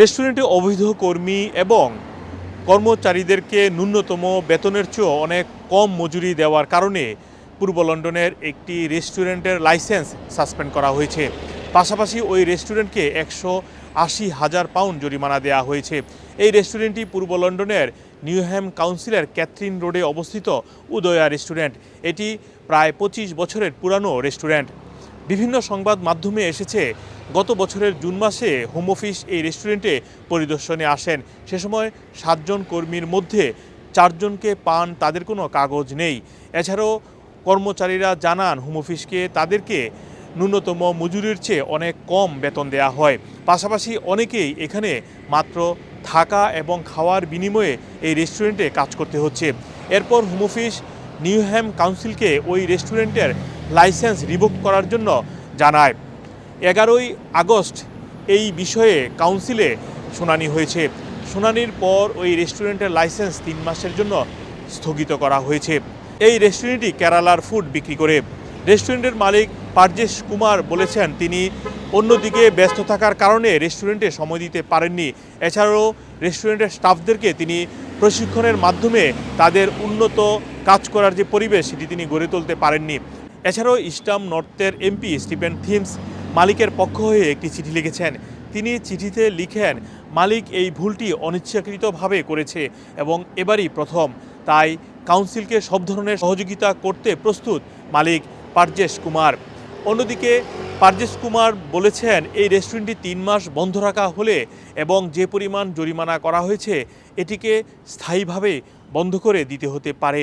রেস্টুরেন্টে অবৈধ কর্মী এবং কর্মচারীদেরকে ন্যূনতম বেতনের চেয়েও অনেক কম মজুরি দেওয়ার কারণে পূর্ব লন্ডনের একটি রেস্টুরেন্টের লাইসেন্স সাসপেন্ড করা হয়েছে। পাশাপাশি ওই রেস্টুরেন্টকে একশো আশি হাজার পাউন্ড জরিমানা দেওয়া হয়েছে। এই রেস্টুরেন্টটি পূর্ব লন্ডনের নিউহ্যাম কাউন্সিলের ক্যাথরিন রোডে অবস্থিত উদয়া রেস্টুরেন্ট। এটি প্রায় পঁচিশ বছরের পুরানো রেস্টুরেন্ট। বিভিন্ন সংবাদ মাধ্যমে এসেছে, গত বছরের জুন মাসে হোম অফিস এই রেস্টুরেন্টে পরিদর্শনে আসেন। সে সময় সাতজন কর্মীর মধ্যে চারজনকে পান, তাদের কোনো কাগজ নেই। এছাড়াও কর্মচারীরা জানান, হোম অফিসকে তাদেরকে ন্যূনতম মজুরির চেয়ে অনেক কম বেতন দেওয়া হয়। পাশাপাশি অনেকেই এখানে মাত্র থাকা এবং খাওয়ার বিনিময়ে এই রেস্টুরেন্টে কাজ করতে হচ্ছে। এরপর হোম অফিস নিউহ্যাম কাউন্সিলকে ওই রেস্টুরেন্টের লাইসেন্স রিভোক করার জন্য জানায়। এগারোই আগস্ট এই বিষয়ে কাউন্সিলে শুনানি হয়েছে। শুনানির পর ওই রেস্টুরেন্টের লাইসেন্স তিন মাসের জন্য স্থগিত করা হয়েছে। এই রেস্টুরেন্টটি কেরালার ফুড বিক্রি করে। রেস্টুরেন্টের মালিক পারজেশ কুমার বলেছেন, তিনি অন্যদিকে ব্যস্ত থাকার কারণে রেস্টুরেন্টে সময় দিতে পারেননি। এছাড়াও রেস্টুরেন্টের স্টাফদেরকে তিনি প্রশিক্ষণের মাধ্যমে তাদের উন্নত কাজ করার যে পরিবেশ সেটি তিনি গড়ে তুলতে পারেননি। এছাড়াও ইস্টাম নর্থের এমপি স্টিফেন থিমস মালিকের পক্ষ হয়ে একটি চিঠি লিখেছেন। তিনি চিঠিতে লিখেন, মালিক এই ভুলটি অনিচ্ছাকৃতভাবে করেছে এবং এবারই প্রথম। তাই কাউন্সিলকে সব ধরনের সহযোগিতা করতে প্রস্তুত মালিক পারজেশ কুমার। অন্যদিকে পারজেশ কুমার বলেছেন, এই রেস্টুরেন্টটি তিন মাস বন্ধ রাখা হলে এবং যে পরিমাণ জরিমানা করা হয়েছে, এটিকে স্থায়ীভাবে বন্ধ করে দিতে হতে পারে।